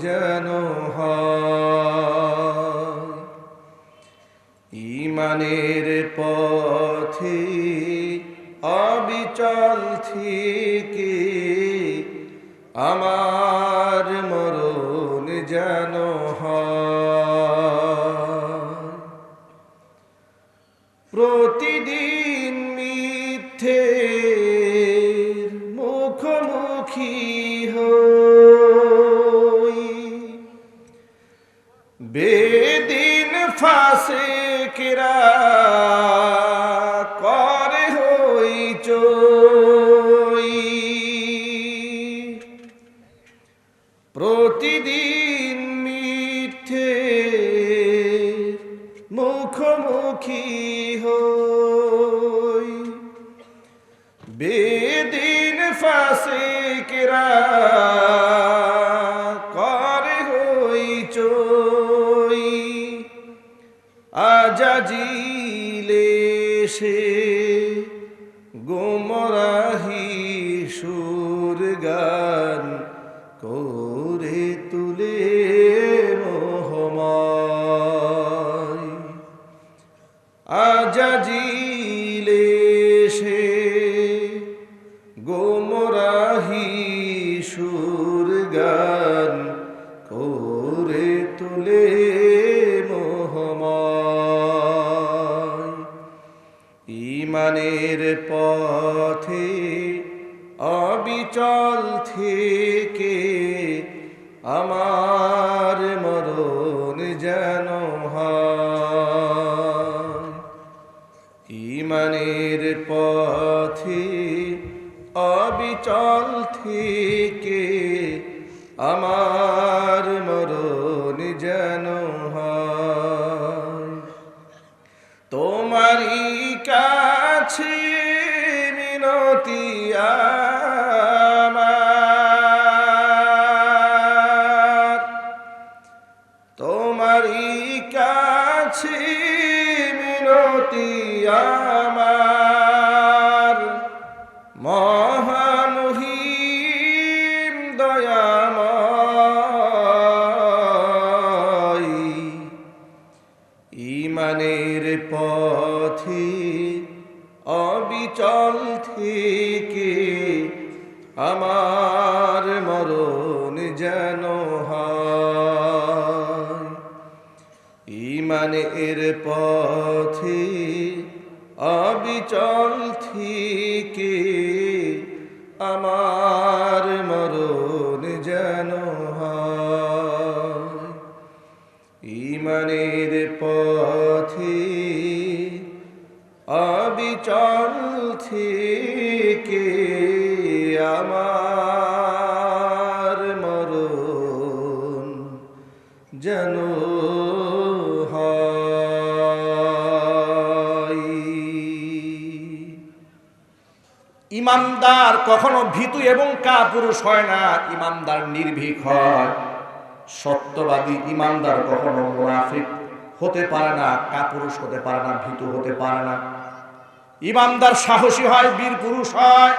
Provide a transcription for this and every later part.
যেন ইমানের পথে অবিচল থেকে আমার you. আমার পথে অবিচল থেকে আমার মরণ যেন হয়। ইমানের পথে অবিচল থেকে আমার মরণ যেন ইমানের পথে অবিচল থেকে আমার মরণ যেন ইমানদার কখনো ভীতু এবং কাপুরুষ হয় না, ইমানদার নির্ভীক হয়। সত্যবাদী ইমানদার কখনো মুনাফিক হতে পারে না, কাপুরুষ হতে পারে না, ভীতু হতে পারে না। ইমানদার সাহসী হয়, বীর পুরুষ হয়।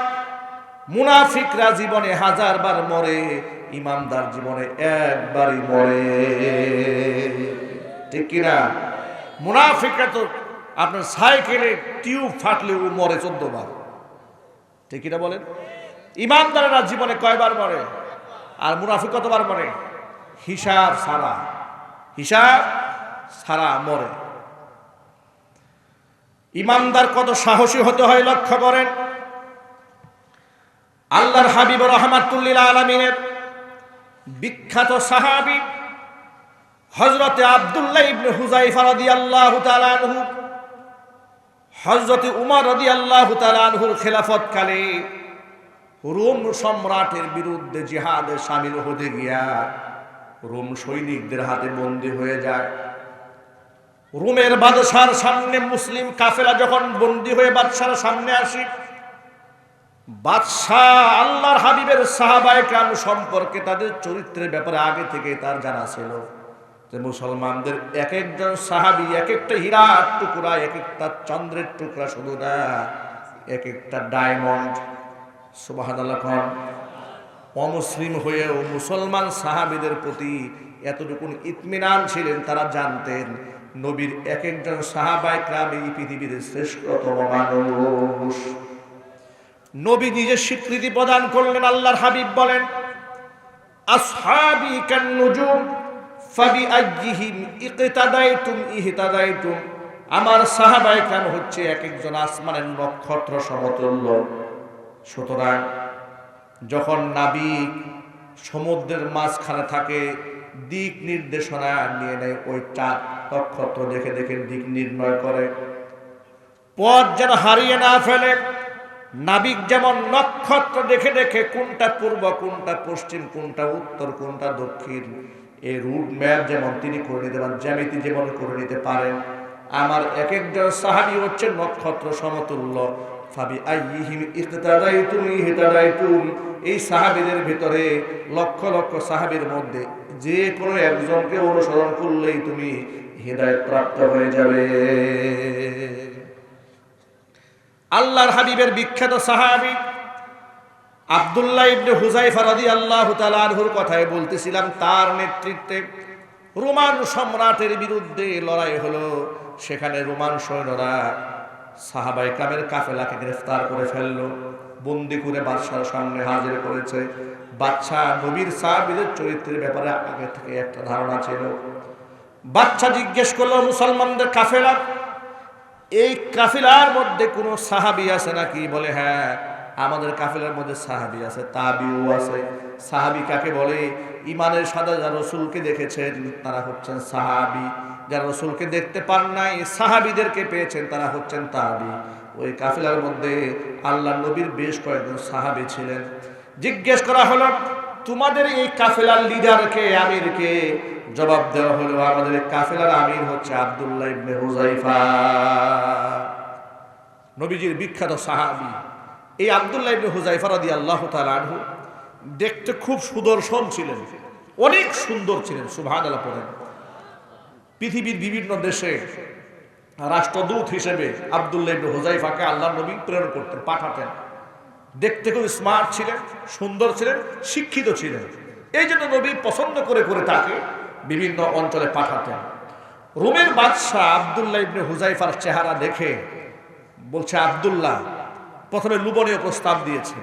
মুনাফিকরা জীবনে হাজার বার মরে, ইমানদার জীবনে একবারই মরে। ঠিক কিনা? মুনাফিকরা তো আপনার সাইকেলে টিউব ফাটলে ও মরে চোদ্দ বার ঠিক কিনা বলেন? ইমানদারেরা জীবনে কয়বার মরে? আর মুনাফিক কতবার মরে? হিসাব সারা। হিসাব সারা মরে। ইমানদার কত সাহসী হতে হয় লক্ষ্য করেন। আল্লাহর হাবিব রহমাতুল্লিল আলমিনের বিখ্যাত সাহাবি হজরতে আবদুল্লাহ ইবনে হুজাইফা রাদিয়াল্লাহু তাআলা আনহু হজরতে উমর রাদিয়াল্লাহু তাআলা আনহুর খেলাফত কালে রোম সম্রাটের বিরুদ্ধে জিহাদে সামিল হতে গিয়া রোম সৈনিকদের হাতে বন্দী হয়ে যায়। রোমের বাদশার সামনে মুসলিম কাফেলা যখন বন্দী হয়ে বাদশার সামনে আসি, বাদশাহ আল্লাহর হাবিবের সাহাবায়ে কাম সম্পর্কে তাদের চরিত্রের ব্যাপারে আগে থেকে তার জানা ছিল যে মুসলমানদের এক একজন সাহাবি, এক একটা হীরার টুকরা, এক একটা চন্দ্রের টুকরা শুধু না, এক একটা ডায়মন্ড। সুবাহাদাল্লাহ খান অমুসলিম হয়েও মুসলমান সাহাবিদের প্রতি এতটুকুন ইতমিনান ছিলেন, তারা জানতেন নবীর এক একজন সাহাবায় গ্রাম এই পৃথিবীর শ্রেষ্ঠতম মানুষ। নবী নিজে স্বীকৃতি প্রদান করলেন, আল্লাহর হাবিব বলেন, আসহাবি কান নুজুম ফাবি আইয়িহিম ইকতাদাইতুম ইহতাদাইতুম। আমার সাহাবায়ে কেন হচ্ছে এক একজন আসমানের নক্ষত্র সমতুল্য। সুতরাং যখন নাবিক সমুদ্রের মাঝখানে থাকে দিক নির্দেশনা নিয়ে নেয় ওই চাঁদ নক্ষত্র দেখে দেখে দিক নির্ণয় করে। পথ যেন হারিয়ে না ফেলে, নাবিক যেমন নক্ষত্র দেখে দেখে কোনটা পূর্ব, কোনটা পশ্চিম, কোনটা উত্তর, কোনটা দক্ষিণ এই রুট ম্যাপ যেমন তিনি করে নিতে পারেন, জ্যামিতি যেমন করে নিতে পারেন। আমার এক একজন সাহাবি হচ্ছে নক্ষত্র সমতুল্য। এই সাহাবীদের ভিতরে লক্ষ লক্ষ সাহাবীর মধ্যে যে কোনো একজনকে অনুসরণ করলেই তুমি হৃদয় প্রাপ্ত হয়ে যাবে। আল্লাহর হাবিবের বিখ্যাত সাহাবী আব্দুল্লাহ ইবনে হুজাইফা রাদিয়াল্লাহু তাআলা আনহুর কথাই বলতেছিলাম, তার নেতৃত্বে রোমান সম্রাটের বিরুদ্ধে লড়াই হলো। সেখানে রোমান সৈন্যরা সাহাবাই কামের কাফেলাকে গ্রেফতার করে ফেলল, বন্দি করে বাদশার সামনে হাজির করেছে। বাদশাহ নবীর সাহাবিদের চরিত্রের ব্যাপারে আগে থেকে একটা ধারণা ছিল। বাচ্চা জিজ্ঞেস করল, মুসলমানদের কাফেলা? এই কাফিলার মধ্যে কোনো সাহাবি আছে নাকি? বলে হ্যাঁ আমাদের কাফিলার মধ্যে সাহাবি আছে তাবিও আছে। সাহাবি কাকে বলে? ইমানের সাদা যারা রসুলকে দেখেছেন, তারা হচ্ছেন সাহাবি। যারা রসুলকে দেখতে পান নাই, সাহাবিদেরকে পেয়েছেন, তারা হচ্ছেন তাবি ওই কাফিলার মধ্যে আল্লাহ নবীর বেশ কয়েকজন সাহাবি ছিলেন। জিজ্ঞেস করা হলো, তোমাদের এই কাফেলার লিডারকে আমিরকে জবাব দেওয়া হলো, আমাদের কাফেলার আমির হচ্ছে আব্দুল্লাহ ইবনে হুজাইফা নবীজির বিখ্যাত সাহাবি, এই আব্দুল্লাহ ইবনে হুজাইফা রাদিয়াল্লাহু তাআলা আনহু দেখতে খুব সুদর্শন ছিলেন, অনেক সুন্দর ছিলেন, সুবহানাল্লাহ পড়েন। পৃথিবীর বিভিন্ন দেশে রাষ্ট্রদূত হিসেবে আব্দুল্লাহ ইবনে হুজাইফাকে আল্লাহ নবী প্রেরণ করতেন, পাঠাতেন। দেখতে খুব স্মার্ট ছিলেন, সুন্দর ছিলেন, শিক্ষিত ছিলেন। এই জন্য নবী পছন্দ করে করে তাকে বিভিন্ন অঞ্চলে পাঠাতেন। রোমের বাদশাহ আবদুল্লাহ ইবনে হুজাইফার চেহারা দেখে বলছে, আবদুল্লাহ, প্রথমে লুবনীয় প্রস্তাব দিয়েছে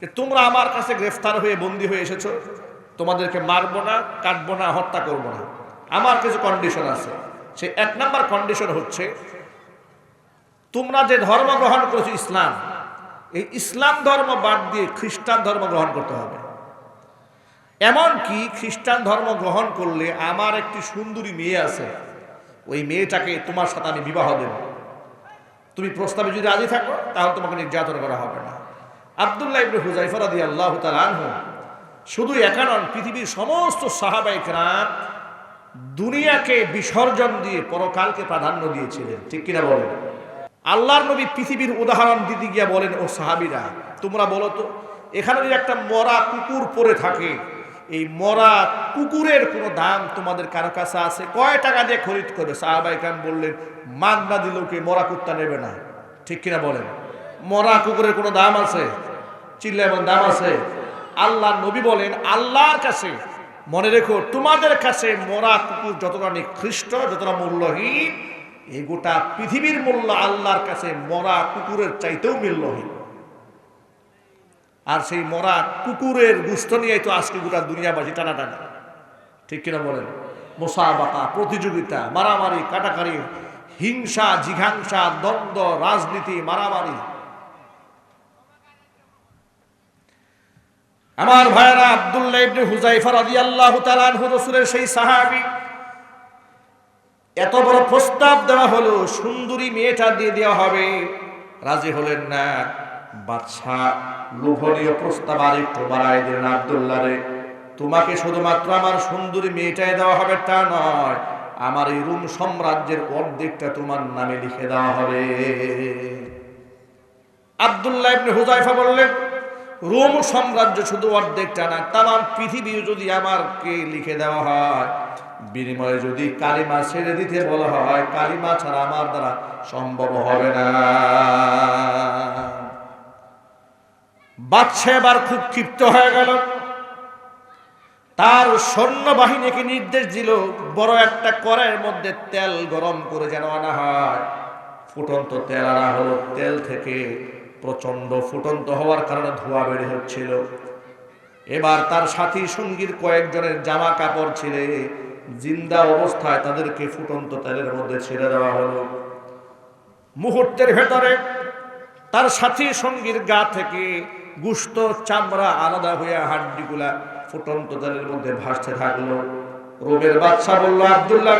যে, তোমরা আমার কাছে গ্রেফতার হয়ে বন্দী হয়ে এসেছ। তোমাদেরকে মারবো না, কাটবো না, হত্যা করব না। আমার কিছু কন্ডিশন আছে। সেই এক নাম্বার কন্ডিশন হচ্ছে, তোমরা যে ধর্ম গ্রহণ করেছ ইসলাম এই ইসলাম ধর্ম বাদ দিয়ে খ্রিস্টান ধর্ম গ্রহণ করতে হবে। এমনকি খ্রিস্টান ধর্ম গ্রহণ করলে আমার একটি সুন্দরী মেয়ে আছে, ওই মেয়েটাকে তোমার সাথে আমি বিবাহ দেব। তুমি প্রস্তাবে যদি রাজি থাকো, তাহলে তোমাকে নির্যাতন করা হবে না। আবদুল্লাহ ইবনে হুজাইফা আদি আল্লাহ আনহু শুধু একা নন, পৃথিবীর সমস্ত সাহাবাইক কেরাম দুনিয়াকে বিসর্জন দিয়ে পরকালকে প্রাধান্য দিয়েছিলেন। ঠিক কিনা বলেন? আল্লাহর নবী পৃথিবীর উদাহরণ দিতে গিয়া বলেন, ও সাহাবিরা, তোমরা বলো তো, এখানে যদি একটা মরা কুকুর পরে থাকে, এই মরা কুকুরের কোনো দাম তোমাদের কারও কাছে আছে? কয় টাকা দিয়ে খরিদ করবে? সাহাবাই কাম বললেন, মান না কি মরা কুত্তা নেবে না। ঠিক কিনা বলেন? মরা কুকুরের কোনো দাম আছে? চিল্লা এমন দাম আছে। আল্লাহ নবী বলেন, আল্লাহর কাছে, মনে রেখো, তোমাদের কাছে মরা কুকুর যতটা নিকৃষ্ট, যতটা মূল্যহীন এই গোটা পৃথিবীর মূল্য আল্লাহর কাছে মরা কুকুরের চাইতেও মূল্যহীন আর সেই মরা কুকুরের গুস্ত নিয়ে তো আজকে গোটা দুনিয়াবাসী টানাটানি। ঠিক কিনা বলেন? মোসাবাকা প্রতিযোগিতা, মারামারি, কাটাকারি, হিংসা, জিঘাংসা, দ্বন্দ্ব, রাজনীতি, মারামারি। আমার ভাইয়েরা আব্দুল্লাহ ইবনে হুজাইফা রাদিয়াল্লাহু তাআলা আনহু সেই সাহাবী এত বড় প্রস্তাব দেওয়া হলো, সুন্দরী মেয়েটা দিয়ে দেওয়া হবে। রাজি হলেন না। বাদশাহ লোভনীয় প্রস্তাব আর একটু বাড়াই দিলেন আব্দুল্লাহ রে তোমাকে শুধুমাত্র আমার সুন্দরী মেয়েটাই দেওয়া হবে, তা নয়, আমার এই রুম সাম্রাজ্যের অর্ধেকটা তোমার নামে লিখে দেওয়া হবে। আব্দুল্লাহ ইবনে হুজাইফা বললেন রোম সাম্রাজ্য শুধু অর্ধেকটা না তাম পৃথিবী যদি আমারকে লিখে দেওয়া হয়, বিনিময়ে যদি কালিমা ছেড়ে দিতে বলা হয়, কালিমা ছাড়া আমার দ্বারা সম্ভব হবে না। বাদশা এবার খুব ক্ষিপ্ত হয়ে গেল। তার সৈন্যবাহিনীকে নির্দেশ দিল, বড় একটা কড়াইয়ের মধ্যে তেল গরম করে যেন আনা হয়। ফুটন্ত তেল আনা হলো, তেল থেকে প্রচণ্ড ফুটন্ত হওয়ার কারণে ধোঁয়া বেড়ে হচ্ছিল। এবার তার সাথী সঙ্গীর কয়েকজনের জামা কাপড় ছিঁড়ে জিন্দা অবস্থায় তাদেরকে ফুটন্ত তেলের মধ্যে ছেড়ে দেওয়া হলো। মুহূর্তের ভেতরে তার সাথী সঙ্গীর গা থেকে গুস্ত চামড়া আলাদা হইয়া হাড্ডিগুলা ফুটন্ত তেলের মধ্যে ভাসতে থাকল। রোমের বাদশা বলল, আবদুল্লাহ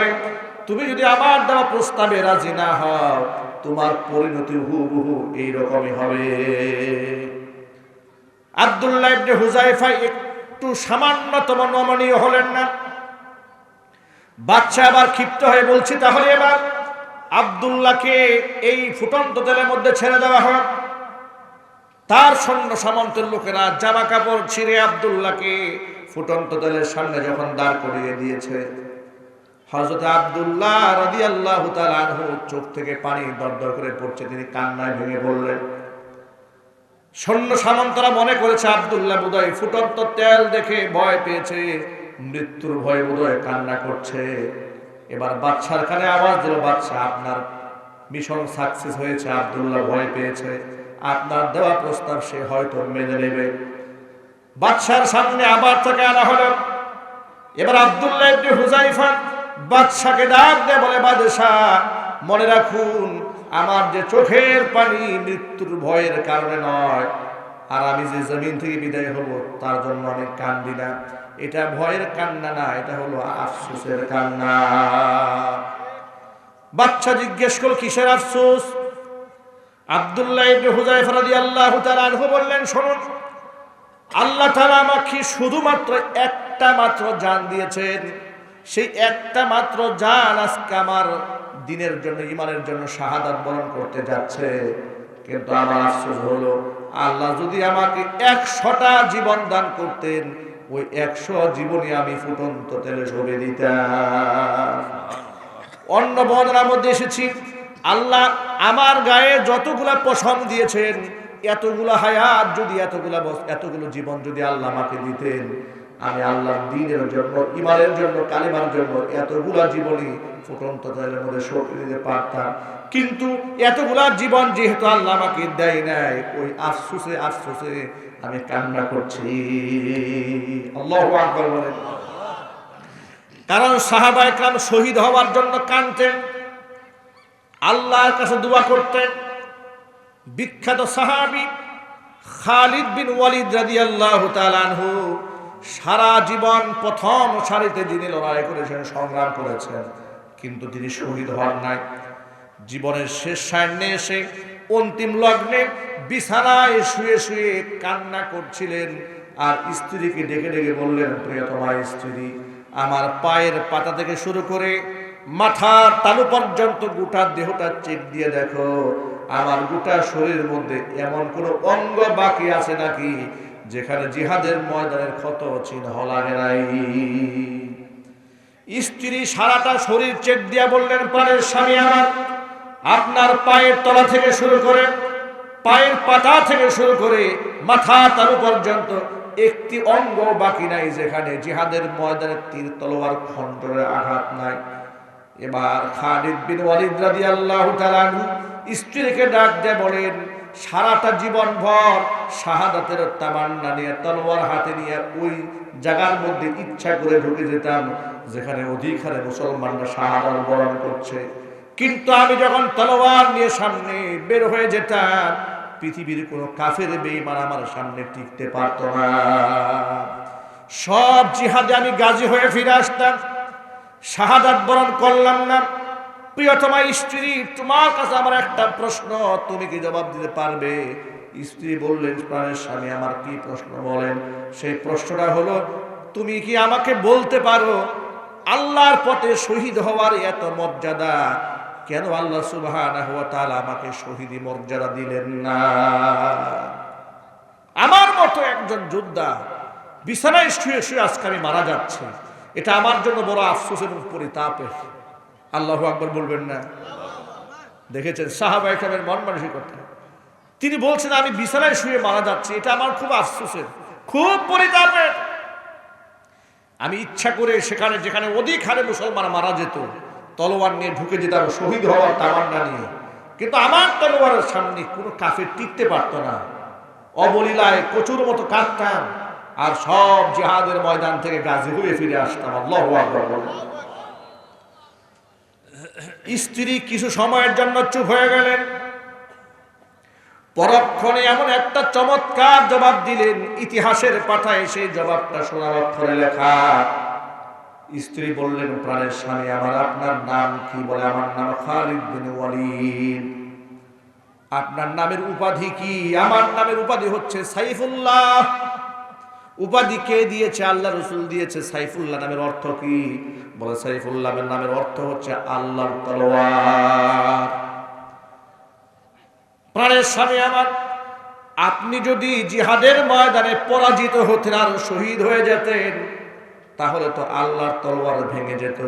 তুমি যদি আমার দেওয়া প্রস্তাবে রাজি না হও তোমার পরিণতি হুবহু এইরকমই হবে। আবদুল্লাহ ইবনে হুজাইফা একটু সামান্যতম নমনীয় হলেন না। বাচ্চা আবার ক্ষিপ্ত হয়ে বলছি, তাহলে এবার আবদুল্লাহকে এই ফুটন্ত তেলের মধ্যে ছেড়ে দেওয়া হয় তার সৈন্য সামন্তের লোকেরা জামা কাপড় ছিঁড়ে আবদুল্লাহকে ফুটন্ত তেলের সামনে যখন দাঁড় করিয়ে দিয়েছে হজরত আবদুল্লাহ রাদি আল্লাহ চোখ থেকে পানি দরদর করে পড়ছে। তিনি কান্নায় ভেঙে বললেন সৈন্য সামন্তরা মনে করেছে, আবদুল্লাহ বোধহয় ফুটন্ত তেল দেখে ভয় পেয়েছে, মৃত্যুর ভয়ে বোধহয় কান্না করছে। এবার বাচ্চার কানে আওয়াজ দিল বাচ্চা আপনার মিশন সাকসেস হয়েছে, আবদুল্লাহ ভয় পেয়েছে। আপনার দেওয়া প্রস্তাব সে হয়তো মেনে নেবে। বাদশার সামনে আবার তাকে আনা হলো। এবার আব্দুল্লাহ ইবনে হুজাইফা বাদশাকে ডাক দিয়ে বলে বাদশাহ মনে রাখুন, আমার যে চোখের পানি মৃত্যুর ভয়ের কারণে নয়, আর আমি যে জমিন থেকে বিদায় হব, তার জন্য আমি কান্দি না। এটা ভয়ের কান্না না, এটা হলো আফসোসের কান্না। বাচ্চা জিজ্ঞেস করল, কিসের আফসোস? আব্দুল্লাহ ইবনে হুজাইফা রাদিয়াল্লাহু তাআলা আনহু বললেন, শুনুন, আল্লাহ তাআলা আমাকে শুধুমাত্র একটা মাত্র জান দিয়েছেন সেই একটা মাত্র জান আজকে আমার দিনের জন্য, ইমানের জন্য শাহাদাত বরণ করতে যাচ্ছে। কিন্তু আমার আফসোস হলো, আল্লাহ যদি আমাকে একশোটা জীবন দান করতেন, ওই একশো জীবনে আমি ফুটন্ত তেলে সবে দিতাম। অন্য বর্ণনার মধ্যে এসেছি, আল্লাহ আমার গায়ে যতগুলা পশম দিয়েছেন, এতগুলো হায়াত যদি, এতগুলা এতগুলো জীবন যদি আল্লাহ আমাকে দিতেন আমি আল্লাহর দিনের জন্য ইমানের জন্য, কালিমার জন্য এতগুলা জীবনই ফুটন্ত তেলের মধ্যে সঁপে দিতে পারতাম। কিন্তু এতগুলা জীবন যেহেতু আল্লাহ আমাকে দেয় নাই, ওই আফসোসে আফসোসে আমি কান্না করছি। আল্লাহ বলেন। কারণ সাহাবাই কাম শহীদ হওয়ার জন্য কানতেন আল্লাহর কাছে দোয়া করতেন। বিখ্যাত সাহাবি খালিদ বিন ওয়ালিদ রাদিয়াল্লাহু তাআলা আনহু সারা জীবন প্রথম সারিতে যিনি লড়াই করেছেন, সংগ্রাম করেছেন, কিন্তু তিনি শহীদ হন নাই। জীবনের শেষ সামনে এসে অন্তিম লগ্নে বিছানায় শুয়ে শুয়ে কান্না করছিলেন আর স্ত্রীকে ডেকে ডেকে বললেন প্রিয়তমা স্ত্রী, আমার পায়ের পাতা থেকে শুরু করে মাথার তালু পর্যন্ত গোটা দেহটা চেক দিয়ে দেখো, আমার গোটা শরীরের মধ্যে এমন কোনো অঙ্গ বাকি আছে নাকি যেখানে জিহাদের ময়দানের ক্ষত চিহ্ন লাগে নাই। স্ত্রী সারাটা শরীর চেক দিয়া বললেন, প্রাণের স্বামী আমার, আপনার পায়ের তলা থেকে শুরু করে, পায়ের পাতা থেকে শুরু করে মাথা তালু পর্যন্ত একটি অঙ্গ বাকি নাই যেখানে জিহাদের ময়দানে তীর তলোয়ার খণ্ডরে আঘাত নাই। এবার খালিদ বিন ওয়ালিদ রাদিয়াল্লাহু তাআলা স্ত্রীকে ডাক দিয়ে বলেন সারাটা জীবন ভর শাহাদাতের তামান্না নিয়ে, তলোয়ার হাতে নিয়ে ওই জায়গার মধ্যে ইচ্ছা করে ঢুকে যেতাম, যেখানে অধিক হারে মুসলমানরা শাহাদাত বরণ করছে। কিন্তু আমি যখন তলোয়ার নিয়ে সামনে বের হয়ে যেতাম, পৃথিবীর কোনো কাফের বেঈমান আমার সামনে টিকতে পারতো না। সব জিহাদে আমি গাজী হয়ে ফিরে আসতাম, শাহাদাত বরণ করলাম না। প্রিয়তমা স্ত্রী, তোমার কাছে আমার একটা প্রশ্ন, তুমি কি জবাব দিতে পারবে? স্ত্রী বললেন, প্রাণের স্বামী, আমার কি প্রশ্ন বলেন? সেই প্রশ্নটা হলো, তুমি কি আমাকে বলতে পারো, আল্লাহর পথে শহীদ হওয়ার এত মর্যাদা? কেন আল্লাহ তাআলা আমাকে শহীদি মর্যাদা দিলেন না? আমার মতো একজন যোদ্ধা বিছানায় শুয়ে শুয়ে আজকে আমি মারা যাচ্ছে। এটা আমার জন্য বড় আফসোস এবং পরিতাপের। আল্লাহ আকবর বলবেন না। দেখেছেন সাহাবা একরামের মন মানসিকতা। তিনি বলছেন, আমি বিছানায় শুয়ে মারা যাচ্ছি, এটা আমার খুব আফসোসের, খুব পরিতাপের। আমি ইচ্ছা করে সেখানে, যেখানে অধিক হারে মুসলমান মারা যেত, তলোয়ার নিয়ে ঢুকে যেতাম, শহীদ হওয়ার তামান্না নিয়ে। কিন্তু আমার তলোয়ারের সামনে কোনো কাফের টিকতে পারতো না। অবলীলায় কচুর মতো কাটতাম আর সব জিহাদের ময়দান থেকে গাজী হয়ে ফিরে আসতাম, আল্লাহ স্ত্রী কিছু সময়ের জন্য চুপ হয়ে গেলেন। পরক্ষণে এমন একটা চমৎকার জবাব দিলেন, ইতিহাসের পাঠায় সেই জবাবটা সোনার অক্ষরে লেখা। স্ত্রী বললেন, প্রাণের স্বামী, আমার আপনার নাম কি বলে? আমার নাম খালিদ আপনার নামের উপাধি কি? আমার নামের উপাধি হচ্ছে সাইফুল্লাহ। উপাধি কে দিয়েছে? আল্লাহ রসুল দিয়েছে। সাইফুল্লাহ নামের অর্থ কি? বলে সাইফুল্লাহ নামের অর্থ হচ্ছে আল্লাহর তলোয়ার। প্রাণের স্বামী আমার, আপনি যদি জিহাদের ময়দানে পরাজিত হতেন আর শহীদ হয়ে যেতেন, তাহলে তো আল্লাহর তলোয়ার ভেঙে যেত।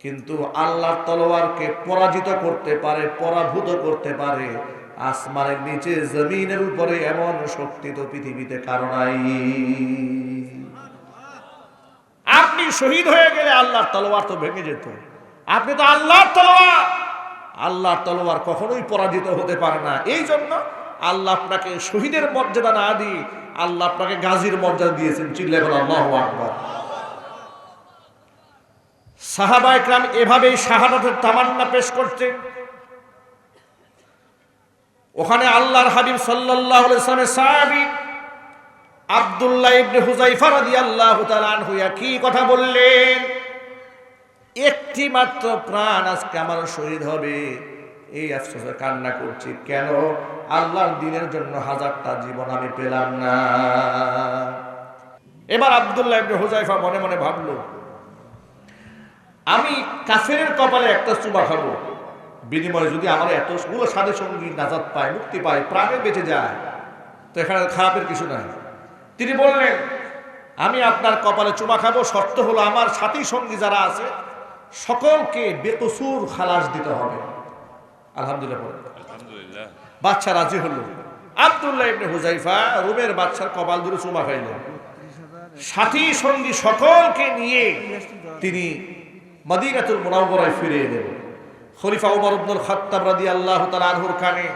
কিন্তু আল্লাহর তলোয়ারকে পরাজিত করতে পারে, পরাভূত করতে পারে, আসমানের নিচে, জমিনের উপরে এমন শক্তি তো পৃথিবীতে কারণাই আপনি শহীদ হয়ে গেলে আল্লাহর তলোয়ার তো ভেঙে যেত। আপনি তো আল্লাহর তলোয়ার। আল্লাহর তলোয়ার কখনোই পরাজিত হতে পারে না। এই জন্য আল্লাহ আপনাকে শহীদের মর্যাদা না দিয়ে আল্লাহ আপনাকে গাজীর মর্যাদা দিয়েছেন। চিল্লে আল্লাহ আকবর। এভাবেই শাহাদাতের তামান্না পেশ করতে ওখানে আল্লাহর হাবিব সাল্লাল্লাহু আলাইহি সাল্লামের সাহাবী আব্দুল্লাহ ইবনে হুযায়ফা রাদিয়াল্লাহু তাআলা আনহু কি কথা বললেন? একটি মাত্র প্রাণ আজকে আমার শহীদ হবে। এই আফসোসে কান্না করছি। কেন? আল্লাহর দিনের জন্য হাজারটা জীবন আমি পেলাম না। এবার আব্দুল্লাহ ইবনে হুযায়ফা মনে মনে ভাবলো, আমি কাফের কপালে একটা চুমা খাব। বিনিময়ে যদি আমার এতগুলো সাথে সঙ্গী নাজাত পায়, মুক্তি পায়, প্রাণে বেঁচে যায়, তো এখানে খারাপের কিছু নাই। তিনি বললেন আমি আপনার কপালে চুমা খাব। শর্ত হলো আমার সাথী সঙ্গী যারা আছে সকলকে বেকসুর খালাস দিতে হবে। আলহামদুলিল্লাহ বাচ্চা রাজি হলো। আব্দুল্লাহ ইবনে হুজাইফা রুমের বাচ্চার কপাল চুমা সাথী সঙ্গী সকলকে নিয়ে তিনি মদিনাতুল মুনাওয়ারায় ফিরে এলেন। খলিফা উমর ইবনুল খাত্তাব রাদিয়াল্লাহু তাআলা আনহুর কানে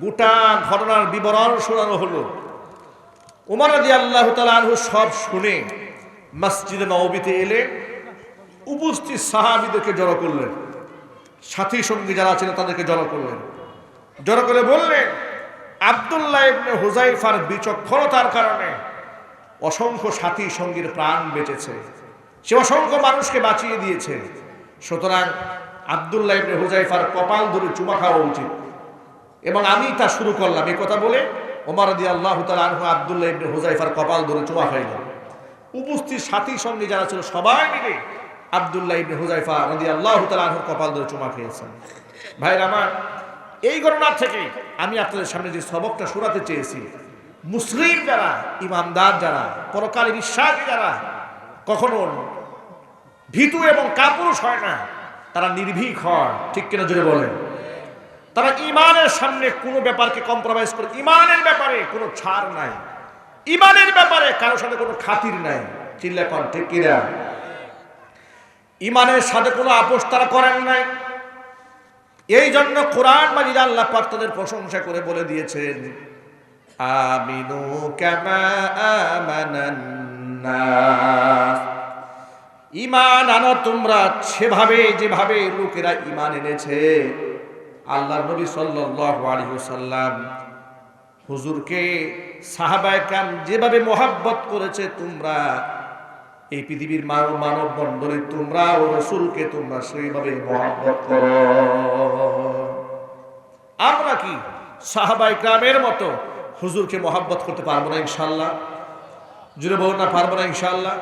গোটা ঘটনার বিবরণ শোনানো হলো। উমর রাদিয়াল্লাহু তাআলা আনহু সব শুনে মসজিদে নববীতে এলে উপস্থিত সাহাবিদেরকে জড়ো করলেন। সাথী সঙ্গী যারা ছিলেন তাদেরকে জড়ো করলেন। জড়ো করে বললেন, আব্দুল্লাহ ইবনে হুজাইফার বিচক্ষণতার কারণে অসংখ্য সাথী সঙ্গীর প্রাণ বেঁচেছে। সে অসংখ্য মানুষকে বাঁচিয়ে দিয়েছে। সুতরাং আবদুল্লাহ হুজাইফার কপাল ধরে চুমা খাওয়া উচিত এবং আমি তা শুরু করলাম। এই কথা বলে ওমর দি আল্লাহ আনহু, আবদুল্লাহ ইবনে হুজাইফার কপাল ধরে চুমা খাইল উপস্থিত সাথী সঙ্গে যারা ছিল, সবাই মিলে আবদুল্লাহ ইবনে হুজাইফা রদি আল্লাহ আনহুর কপাল ধরে চুমা খেয়েছেন। ভাইর আমার, এই ঘটনা থেকে আমি আপনাদের সামনে যে সবকটা শোনাতে চেয়েছি, মুসলিম যারা, ইমানদার যারা, পরকালে বিশ্বাসী যারা, কখনো ভীতু এবং কাপুরুষ হয় না, তারা নির্ভীক হয়। ঠিক কিনা জুড়ে বলেন? তারা ইমানের সামনে কোনো ব্যাপারকে কম্প্রোমাইজ করে ইমানের ব্যাপারে কোনো ছাড় নাই। ইমানের ব্যাপারে কারোর সাথে কোনো খাতির নাই। চিল্লা কন, ঠিক কিনা? ইমানের সাথে কোনো আপোষ তারা করেন নাই। এই জন্য কোরআন মাজিদ আল্লাহ পাক তাদের প্রশংসা করে বলে দিয়েছেন, আমিনু কামা আমানান নাস। ইমান আনো তোমরা সেভাবে, যেভাবে লোকেরা ইমান এনেছে। আল্লাহ নবী ওয়াসাল্লাম হুজুরকে সাহাবায়ে কাম যেভাবে মোহাব্বত করেছে, তোমরা এই পৃথিবীর মানব মানব মণ্ডলী তোমরা ও রসুলকে তোমরা সেইভাবে মহাব্বত করো। আমরা কি সাহাবাই গ্রামের মতো হুজুরকে মহাব্বত করতে পারব না ইনশাল্লাহ জুড়ে বলুন না, পারব না ইনশাল্লাহ